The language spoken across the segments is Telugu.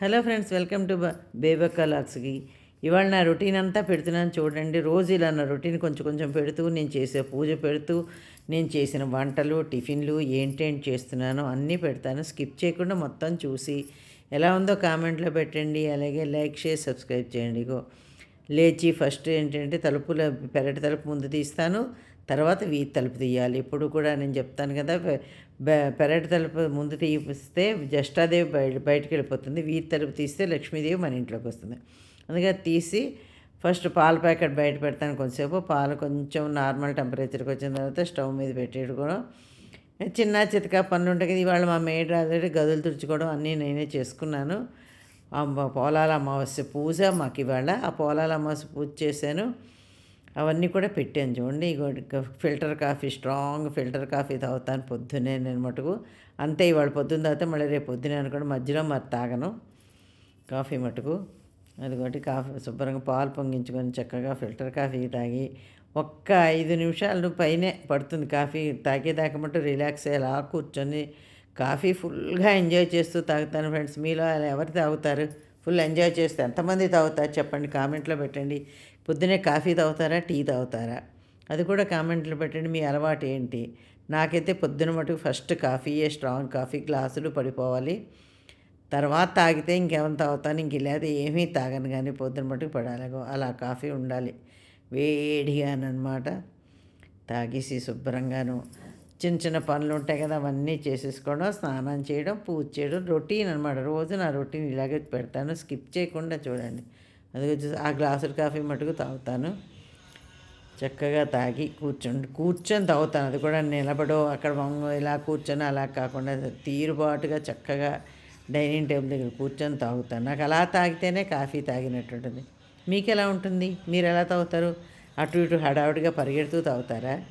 Hello friends welcome to Bebakka లాక్స్కి ఇవాళ నా రొటీన్ అంతా పెడుతున్నాను చూడండి. రోజు ఇలా నా రొటీన్ కొంచెం కొంచెం పెడుతూ నేను చేసే పూజ పెడుతూ నేను చేసిన వంటలు టిఫిన్లు ఏంటేంటి చేస్తున్నానో అన్నీ పెడతాను. స్కిప్ చేయకుండా మొత్తం చూసి ఎలా ఉందో కామెంట్లో పెట్టండి. అలాగే లైక్ చేసి సబ్స్క్రైబ్ చేయండి. ఇగో లేచి ఫస్ట్ ఏంటంటే తలుపుల పెరటి తలుపు ముందు తీస్తాను. తర్వాత వీ తలుపు తీయాలి. ఇప్పుడు కూడా నేను చెప్తాను కదా పెరటి తలుపు ముందు తీస్తే జస్టాదేవి బయట బయటకు వెళ్ళిపోతుంది. వీధి తలుపు తీస్తే లక్ష్మీదేవి మన ఇంట్లోకి వస్తుంది. అందుకే తీసి ఫస్ట్ పాల ప్యాకెట్ బయట పెడతాను కొంచెంసేపు పాలు కొంచెం నార్మల్ టెంపరేచర్కి వచ్చిన తర్వాత స్టవ్ మీద పెట్టేయడం చిన్న చితక పనులు ఉంటాయి కదా ఇవాళ మా మేడ్ ఆల్రెడీ గదులు తుడుచుకోవడం అన్నీ నేనే చేసుకున్నాను. పోలాల అమావాస్య పూజ మాకు ఇవాళ. ఆ పోలాల అమావాస్య పూజ చేశాను. అవన్నీ కూడా పెట్టాను చూడండి. Filter coffee strong filter coffee తాగుతాను పొద్దునే నేను మటుకు. అంతే ఇవాళ పొద్దున్న తాగితే మళ్ళీ రేపు పొద్దునే అనుకోండి మధ్యలో మరి తాగను. కాఫీ మటుకు. అదిగోటి కాఫీ శుభ్రంగా పాలు పొంగించుకొని చక్కగా ఫిల్టర్ కాఫీ తాగి ఒక్క ఐదు నిమిషాలు పైనే పడుతుంది కాఫీ. తాగేదాకా మటు రిలాక్స్ అయ్యేలా. కూర్చొని కాఫీ ఫుల్గా ఎంజాయ్ చేస్తూ తాగుతాను ఫ్రెండ్స్. మీలో అలా ఎవరు తాగుతారు? ఫుల్ ఎంజాయ్ చేస్తే ఎంతమంది తాగుతారు చెప్పండి కామెంట్లో పెట్టండి. పొద్దునే కాఫీ తాగుతారా టీ తాగుతారా? అది కూడా కామెంట్లు పెట్టండి మీ అలవాటు ఏంటి? నాకైతే పొద్దున మటుకు ఫస్ట్ కాఫీయే స్ట్రాంగ్ కాఫీ గ్లాసులు పడిపోవాలి. తర్వాత తాగితే ఇంకేమైనా తాగుతాను ఇంక లేదా ఏమీ తాగను కానీ పొద్దున మటుకు పడాలి. అలా కాఫీ ఉండాలి. వేడిగానమాట తాగేసి శుభ్రంగాను చిన్న చిన్న పనులు ఉంటాయి కదా అవన్నీ చేసేసుకోవడం స్నానం చేయడం పూజ చేయడం రొటీన్ అనమాట రోజు నా రొటీన్ ఇలాగే పెడతాను. స్కిప్ చేయకుండా చూడండి. అది వచ్చేసి ఆ గ్లాసుడ్ కాఫీ మటుకు తాగుతాను. చక్కగా తాగి కూర్చొని కూర్చొని తాగుతాను. అది కూడా నిలబడో అక్కడ ఇలా కూర్చొని అలా కాకుండా తీరుబాటుగా చక్కగా డైనింగ్ టేబుల్ దగ్గర కూర్చొని తాగుతాను. నాకు అలా తాగితేనే కాఫీ తాగినట్టు ఉంటుంది మీకు ఎలా ఉంటుంది? మీరు ఎలా తాగుతారు? అటు ఇటు హడావుడిగా పరిగెడుతూ తాగుతారా?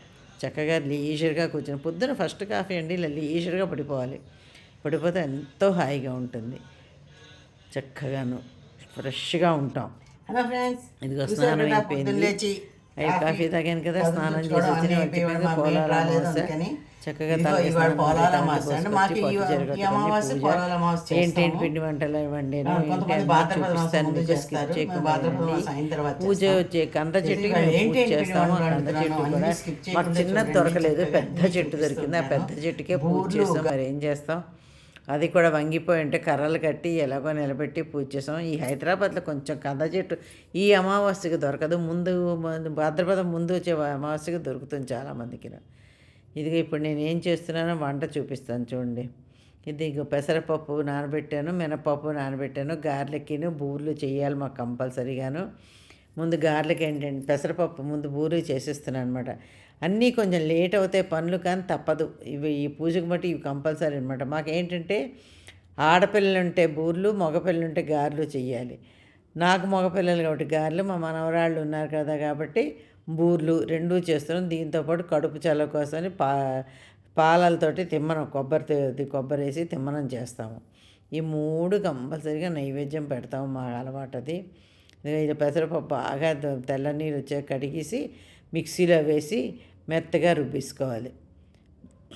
చక్కగా లీజర్గా కూర్చొని పొద్దున ఫస్ట్ కాఫీ అండి ఇలా లీజర్గా పడిపోవాలి. పడిపోతే ఎంతో హాయిగా ఉంటుంది. చక్కగాను. ఫ్రెష్గా ఉంటాం. హలో ఫ్రెండ్స్ ఇదిగో స్నానం అయిపోయింది. అయ్యి కాఫీ తాగాను కదా స్నానం చేసి వచ్చిన వచ్చిపోయింది పోలాల అమావాస్య. చక్కగా ఏంటేంటి పిండి వంటలు ఇవ్వండి చూపిస్తాను స్కిప్ చేయకుండా పూజ వచ్చే కంద చెట్టు పూజ చేస్తాము కంద చెట్టు కూడా. మాకు చిన్నది దొరకలేదు పెద్ద చెట్టు దొరికింది ఆ పెద్ద చెట్టుకే పూజ చేస్తాం మరి ఏం చేస్తాం? అది కూడా వంగిపోయి ఉంటే కర్రలు కట్టి ఎలాగో నిలబెట్టి పూజ చేసాం. ఈ హైదరాబాద్లో కొంచెం కథ చెట్టు ఈ అమావాస్యకి దొరకదు. ముందు ముందు భాద్రపదం ముందు వచ్చే అమావాస్యకి దొరుకుతుంది చాలామందికి. ఇదిగో ఇప్పుడు నేను ఏం చేస్తున్నానో వంట చూపిస్తాను చూడండి. ఇది పెసరపప్పు నానబెట్టాను మినపప్పు నానబెట్టాను గార్లకిను బూర్లు చేయాలి మాకు కంపల్సరీగాను. ముందు గార్లకి ఏంటంటే పెసరపప్పు ముందు బూరెలు చేసేస్తున్నాను అనమాట అన్నీ కొంచెం లేట్ అవుతాయి పనులు కానీ తప్పదు. ఇవి ఈ పూజకు బట్టి ఇవి కంపల్సరీ అనమాట మాకేంటంటే ఆడపిల్లలు ఉంటే బూర్లు మగపిల్లలు ఉంటే గారెలు చెయ్యాలి. నాకు మగపిల్లలు కాబట్టి గారెలు మా మనవరాళ్ళు ఉన్నారు కదా కాబట్టి బూర్లు రెండూ చేస్తున్నాం. దీంతోపాటు కడుపు చల్ల కోసమని పా పాలలతోటి తిమ్మనం కొబ్బరి కొబ్బరి వేసి తిమ్మనం చేస్తాము. ఈ మూడు కంపల్సరీగా నైవేద్యం పెడతాము మా అలవాటు అది. ఇది పెసరపప్పు బాగా తెల్ల నీరు వచ్చాక కడిగేసి మిక్సీలో వేసి మెత్తగా రుబ్బేసుకోవాలి.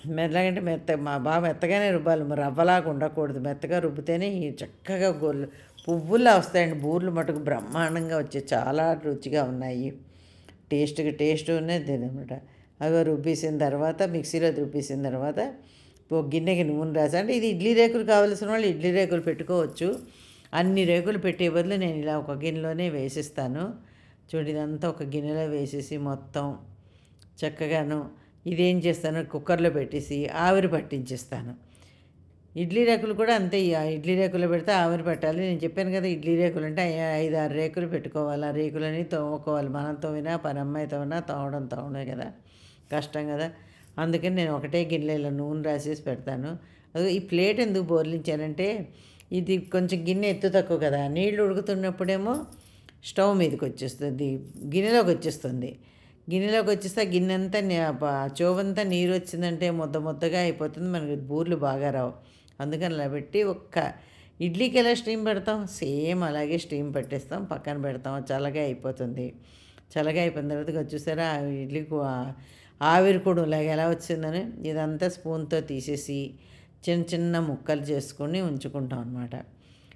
మెల్లగంటే మెత్త మా బాగా మెత్తగానే రుబ్బాలి. మరి రవ్వలాగా ఉండకూడదు. మెత్తగా రుబ్బితేనే చక్కగా గొర్రెలు పువ్వుల్లా వస్తాయండి. బూర్లు మటుకు బ్రహ్మాండంగా వచ్చాయి. చాలా రుచిగా ఉన్నాయి. టేస్ట్గా టేస్ట్ ఉన్నది అనమాట అవి రుబ్బేసిన తర్వాత మిక్సీలో రుబ్బేసిన తర్వాత ఒక గిన్నెకి నూనె రాసి అంటే ఇది ఇడ్లీ రేకులు కావలసిన వాళ్ళు ఇడ్లీ రేకులు పెట్టుకోవచ్చు. అన్ని రేకులు పెట్టే బదులు నేను ఇలా ఒక గిన్నెలోనే వేసిస్తాను. చూడు ఇదంతా ఒక గిన్నెలో వేసేసి మొత్తం చక్కగాను ఇదేం చేస్తాను కుక్కర్లో పెట్టేసి ఆవిరి పట్టించేస్తాను. ఇడ్లీ రేకులు కూడా అంతే ఇడ్లీ రేకులు పెడితే ఆవిరి పెట్టాలి. నేను చెప్పాను కదా ఇడ్లీ రేకులు అంటే ఐదు ఆరు రేకులు పెట్టుకోవాలి. ఆ రేకులని తోముకోవాలి. మనం తోమినా పని అమ్మాయి తోమినా తోమడం తోమడే కదా కష్టం కదా. అందుకని నేను ఒకటే గిన్నెలో నూనె రాసేసి పెడతాను. అది ఈ ప్లేట్ ఎందుకు బోర్లించానంటే ఇది కొంచెం గిన్నె ఎత్తు తక్కువ కదా. నీళ్ళు ఉడుకుతున్నప్పుడేమో స్టవ్ మీదకి వచ్చేస్తుంది గిన్నెలోకి వచ్చేస్తుంది. గిన్నెలోకి వచ్చేస్తే గిన్నె అంతా చోవంతా నీరు వచ్చిందంటే ముద్ద ముద్దగా అయిపోతుంది. మనకి బూర్లు బాగా రావు. అందుకని అలా పెట్టి ఒక్క ఇడ్లీకి ఎలా స్టీమ్ పెడతాం? సేమ్ అలాగే స్టీమ్ పెట్టేస్తాం. పక్కన పెడతాం. చల్లగా అయిపోతుంది. చల్లగా అయిపోయిన తర్వాత వచ్చేసారా చూసారా ఆ ఇడ్లీకు ఆవిరి కూడా ఇలాగ ఎలా వచ్చిందని ఇదంతా స్పూన్తో తీసేసి చిన్న చిన్న ముక్కలు చేసుకొని ఉంచుకుంటాం అనమాట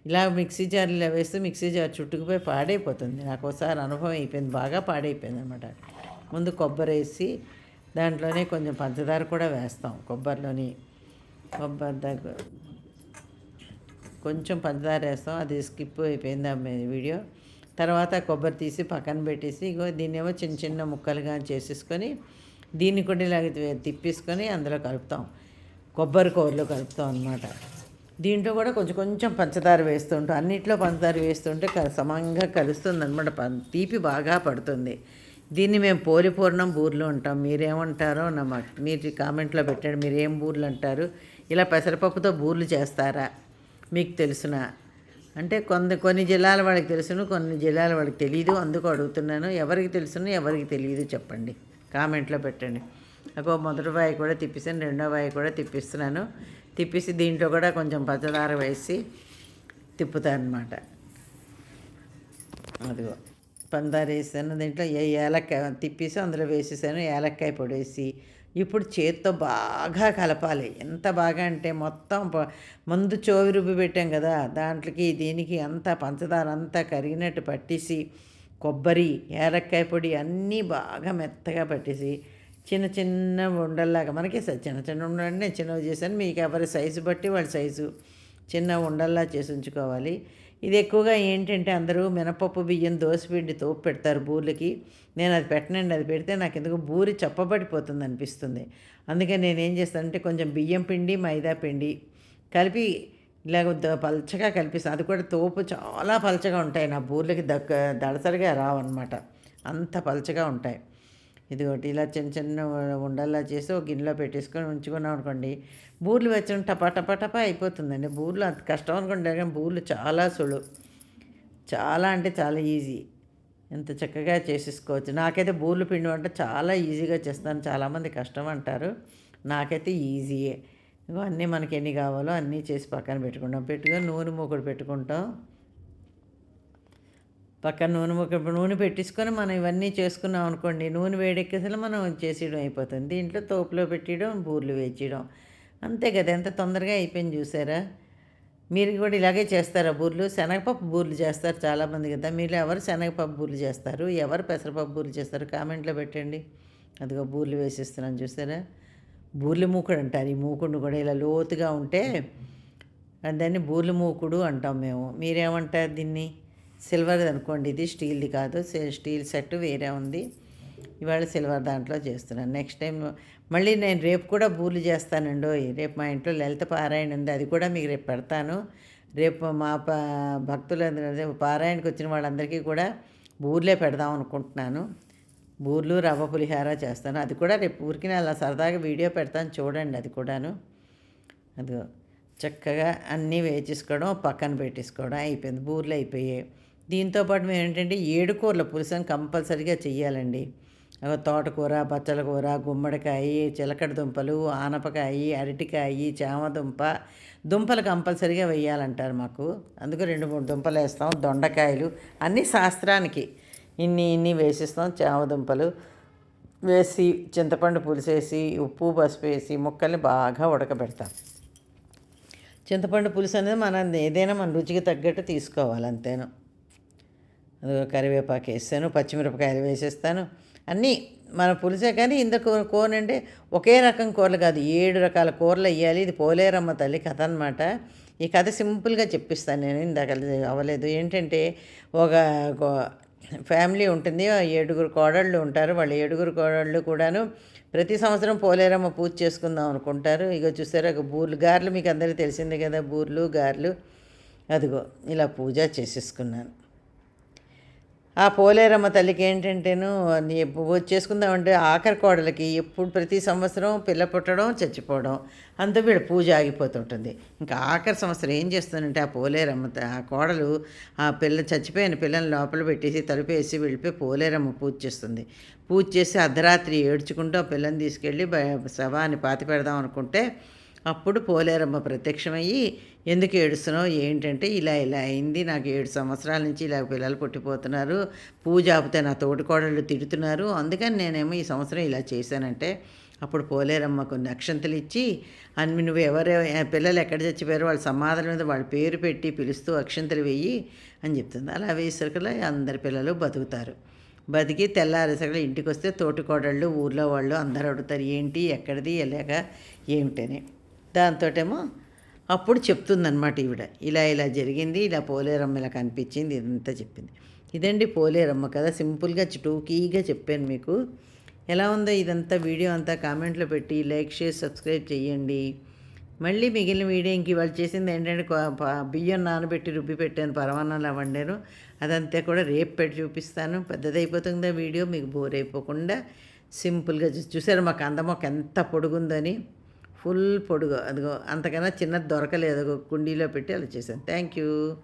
ఇలా మిక్సీ జార్లు ఇలా వేస్తే మిక్సీ జార్ చుట్టుకుపోయి పాడైపోతుంది. నాకు ఒకసారి అనుభవం అయిపోయింది. బాగా పాడైపోయింది అనమాట ముందు కొబ్బరి వేసి దాంట్లోనే కొంచెం పంచదార కూడా వేస్తాం కొబ్బరిలోని. కొబ్బరి దగ్గర కొంచెం పంచదార వేస్తాం. అది స్కిప్ అయిపోయింది ఆ వీడియో తర్వాత కొబ్బరి తీసి పక్కన పెట్టేసి ఇగో దీన్నేమో చిన్న చిన్న ముక్కలుగా చేసేసుకొని దీన్ని కూడా ఇలాగ తిప్పేసుకొని అందులో కలుపుతాం. కొబ్బరి కూరలో కలుపుతాం అనమాట దీంట్లో కూడా కొంచెం కొంచెం పంచదార వేస్తుంటాం అన్నిట్లో పంచదార వేస్తుంటే క- సమంగా కలుస్తుంది అనమాట తీపి బాగా పడుతుంది. దీన్ని మేము పోలిపూర్ణం బూర్లు అంటాం. మీరేమంటారో నా మీరు కామెంట్లో పెట్టండి. మీరు ఏం బూర్లు అంటారు? ఇలా పెసరపప్పుతో బూర్లు చేస్తారా? మీకు తెలుసునా? అంటే కొన్ని కొన్ని జిల్లాల వాళ్ళకి తెలుసును కొన్ని జిల్లాల వాళ్ళకి తెలియదు అందుకు అడుగుతున్నాను. ఎవరికి తెలుసును ఎవరికి తెలియదు చెప్పండి. కామెంట్లో పెట్టండి. అగో మొదటి వాయి కూడా తిప్పిస్తాను రెండో వాయి కూడా తిప్పిస్తున్నాను. తిప్పిసి దీంట్లో కూడా కొంచెం పచ్చదార వేసి తిప్పుతాను అనమాట అదిగో. పందారు వేసాను దీంట్లో ఏ ఏలక్కాయ తిప్పేసి అందులో వేసేసాను ఏలక్కాయ పొడి వేసి ఇప్పుడు చేత్తో బాగా కలపాలి. ఎంత బాగా అంటే మొత్తం ముందు చోవి రుబ్బి పెట్టాం కదా దాంట్లోకి దీనికి అంతా పంచదార అంతా కరిగినట్టు పట్టేసి కొబ్బరి ఏలక్కాయ పొడి అన్నీ బాగా మెత్తగా పట్టేసి చిన్న చిన్న ఉండల్లాగా. మనకి చిన్న చిన్న ఉండలు నేను చిన్నవి చేశాను. మీకు ఎవరి సైజు బట్టి వాళ్ళ సైజు చిన్న ఉండల్లా చేసి ఉంచుకోవాలి. ఇది ఎక్కువగా ఏంటంటే అందరూ మినపప్పు బియ్యం దోసపిండి తోపు పెడతారు బూర్లకి. నేను అది పెట్టనండి అది పెడితే నాకు ఎందుకు బూరి చప్పబడిపోతుంది అనిపిస్తుంది. అందుకని నేను ఏం చేస్తానంటే కొంచెం బియ్యం పిండి మైదా పిండి కలిపి ఇలాగ పలచగా కలిపిస్తాను అది కూడా తోపు చాలా పలచగా ఉంటాయి. నా బూర్లకి దక్క దడసరిగా రావన్నమాట. అంత పలచగా ఉంటాయి. ఇది ఒకటి ఇలా చిన్న చిన్న ఉండల్లా చేసి ఒక గిన్నెలో పెట్టేసుకొని ఉంచుకున్నాం అనుకోండి బూర్లు వెచ్చడం టపా టపా టపా అయిపోతుందండి. బూర్లు అంత కష్టం అనుకోండి కానీ బూర్లు చాలా సులువు. చాలా అంటే చాలా ఈజీ. ఎంత చక్కగా చేసేసుకోవచ్చు. నాకైతే బూర్లు పిండి వంట చాలా ఈజీగా చేస్తాను. చాలామంది కష్టం అంటారు. నాకైతే ఈజీయే. ఇగో అన్నీ మనకి ఎన్ని కావాలో అన్నీ చేసి పక్కన పెట్టుకుంటాం. పెట్టుకొని నూనె మూకుడు పెట్టుకుంటాం. పక్కన నూనె ఒక నూనె పెట్టించుకొని మనం ఇవన్నీ చేసుకున్నాం అనుకోండి నూనె వేడెక్కేసరి మనం చేసేయడం అయిపోతుంది. దీంట్లో తోపులో పెట్టేయడం బూర్లు వేచేయడం అంతే కదా ఎంత తొందరగా అయిపోయింది చూసారా? మీరు కూడా ఇలాగే చేస్తారా బూర్లు? శనగపప్పు బూర్లు చేస్తారు చాలామంది కదా మీరు ఎవరు శనగపప్పు బూర్లు చేస్తారు? ఎవరు పెసరపప్పు బూర్లు చేస్తారు? కామెంట్లో పెట్టండి. అదిగో బూర్లు వేసిస్తున్నాను చూసారా? బూర్లు మూకుడు అంటారు. ఈ మూకుడు కూడా ఇలా లోతుగా ఉంటే దాన్ని బూర్లు మూకుడు అంటాం మేము. మీరేమంటారు దీన్ని? సిల్వర్ అనుకోండి ఇది స్టీల్ది కాదు స్టీల్ సెట్ వేరే ఉంది. ఇవాళ సిల్వర్ దాంట్లో చేస్తున్నాను. నెక్స్ట్ టైం మళ్ళీ నేను రేపు కూడా బూర్లు చేస్తానండో రేపు మా ఇంట్లో లలిత పారాయణ ఉంది అది కూడా మీకు రేపు పెడతాను. రేపు మా ప భక్తులందరూ పారాయణకి వచ్చిన వాళ్ళందరికీ కూడా బూర్లే పెడదాం అనుకుంటున్నాను. బూర్లు రవ్వ పులిహార చేస్తాను. అది కూడా రేపు ఊరికి అలా సరదాగా వీడియో పెడతాను చూడండి అది కూడాను. అదిగో చక్కగా అన్నీ వేచేసుకోవడం పక్కన పెట్టేసుకోవడం అయిపోయింది బూర్లు అయిపోయాయి. దీంతో పాటు మేము ఏంటంటే ఏడు కూరల పులుసుని కంపల్సరీగా చెయ్యాలండి. తోటకూర బచ్చల కూర గుమ్మడికాయ చిలకడ దుంపలు ఆనపకాయ అరటికాయ చామదుంప దుంపలు కంపల్సరీగా వేయాలంటారు మాకు. అందుకు రెండు మూడు దుంపలు వేస్తాం దొండకాయలు అన్నీ శాస్త్రానికి ఇన్ని ఇన్ని వేసిస్తాం చామదుంపలు వేసి చింతపండు పులుసేసి ఉప్పు పసుపు వేసి ముక్కల్ని బాగా ఉడకబెడతాం. చింతపండు పులుసు అనేది మనం ఏదైనా మన రుచికి తగ్గట్టు తీసుకోవాలి అంతేను. కరివేపాకు వేస్తాను పచ్చిమిరపకాయలు వేసేస్తాను. అన్నీ మన పులిసే కానీ ఇందుకు కూర అంటే ఒకే రకం కూరలు కాదు ఏడు రకాల కూరలు వేయాలి. ఇది పోలేరమ్మ తల్లి కథ అనమాట ఈ కథ సింపుల్గా చెప్పిస్తాను నేను ఇందాక అవ్వలేదు. ఏంటంటే ఒక గో- ఫ్యామిలీ ఉంటుంది ఏడుగురు కోడళ్ళు ఉంటారు. వాళ్ళ ఏడుగురు కోడళ్ళు కూడాను ప్రతి సంవత్సరం పోలేరమ్మ పూజ చేసుకుందాం అనుకుంటారు. ఇక చూసారా ఒక బూర్లు గారెలు మీకు అందరికీ తెలిసిందే కదా బూర్లు గారెలు. అదిగో ఇలా పూజ చేసేసుకున్నాను. ఆ పోలేరమ్మ తల్లికి ఏంటంటేను నీ చేసుకుందామంటే ఆఖరి కోడలకి ఎప్పుడు ప్రతి సంవత్సరం పిల్ల పుట్టడం చచ్చిపోవడం అంత వీడు పూజ ఆగిపోతుంటుంది. ఇంకా ఆఖరి సంవత్సరం ఏం చేస్తుందంటే ఆ పోలేరమ్మ ఆ కోడలు ఆ పిల్ల చచ్చిపోయిన పిల్లని లోపల పెట్టేసి తలుపేసి వెళ్ళిపోయి పోలేరమ్మ పూజ చేస్తుంది. పూజ చేసి అర్ధరాత్రి ఏడ్చుకుంటూ ఆ పిల్లని తీసుకెళ్ళి శవాన్ని పాతి పెడదాం అనుకుంటే అప్పుడు పోలేరమ్మ ప్రత్యక్షమయ్యి ఎందుకు ఏడుస్తున్నావు? ఏంటంటే ఇలా ఇలా అయింది. నాకు ఏడు సంవత్సరాల నుంచి ఇలా పిల్లలు పుట్టిపోతున్నారు. పూజ ఆపితే నా తోటికోడళ్ళు తిడుతున్నారు. అందుకని నేనేమో ఈ సంవత్సరం ఇలా చేశానంటే అప్పుడు పోలేరమ్మ కొన్ని అక్షంతలు ఇచ్చి అన్ని నువ్వు ఎవరు పిల్లలు ఎక్కడ చచ్చిపోయారో వాళ్ళ సమాధానం మీద వాళ్ళ పేరు పెట్టి పిలుస్తూ అక్షంతలు వెయ్యి అని చెప్తుంది. అలా వేసరికలో అందరి పిల్లలు బతుకుతారు. బతికి తెల్లారేసరికి ఇంటికి వస్తే తోటికోడళ్ళు ఊర్లో వాళ్ళు అందరూ అడుగుతారు ఏంటి? ఎక్కడిది? ఎలాగ ఏమిటని? దాంతోటేమో అప్పుడు చెప్తుందనమాట ఈవిడ. ఇలా ఇలా జరిగింది ఇలా పోలేరమ్మ ఇలా కనిపించింది ఇదంతా చెప్పింది. ఇదండి పోలేరమ్మ కదా సింపుల్గా టూకీగా చెప్పాను మీకు. ఎలా ఉందో ఇదంతా వీడియో అంతా కామెంట్లో పెట్టి లైక్ షేర్ సబ్స్క్రైబ్ చేయండి మళ్ళీ మిగిలిన వీడియో ఇంక ఇవాళ చేసింది ఏంటంటే బియ్యం నానబెట్టి రుబ్బి పెట్టాను పరమాన్నాలు వండాను. అదంతా కూడా రేపు పెట్టి చూపిస్తాను. పెద్దదైపోతుందా వీడియో? మీకు బోర్ అయిపోకుండా సింపుల్గా చూసారు మా కందమొక్క ఎంత పొడుగుందని? ఫుల్ పొడుగు. అదిగో అంతకన్నా చిన్నది దొరకలేదు. కుండీలో పెట్టి అలా చేశాను. Thank you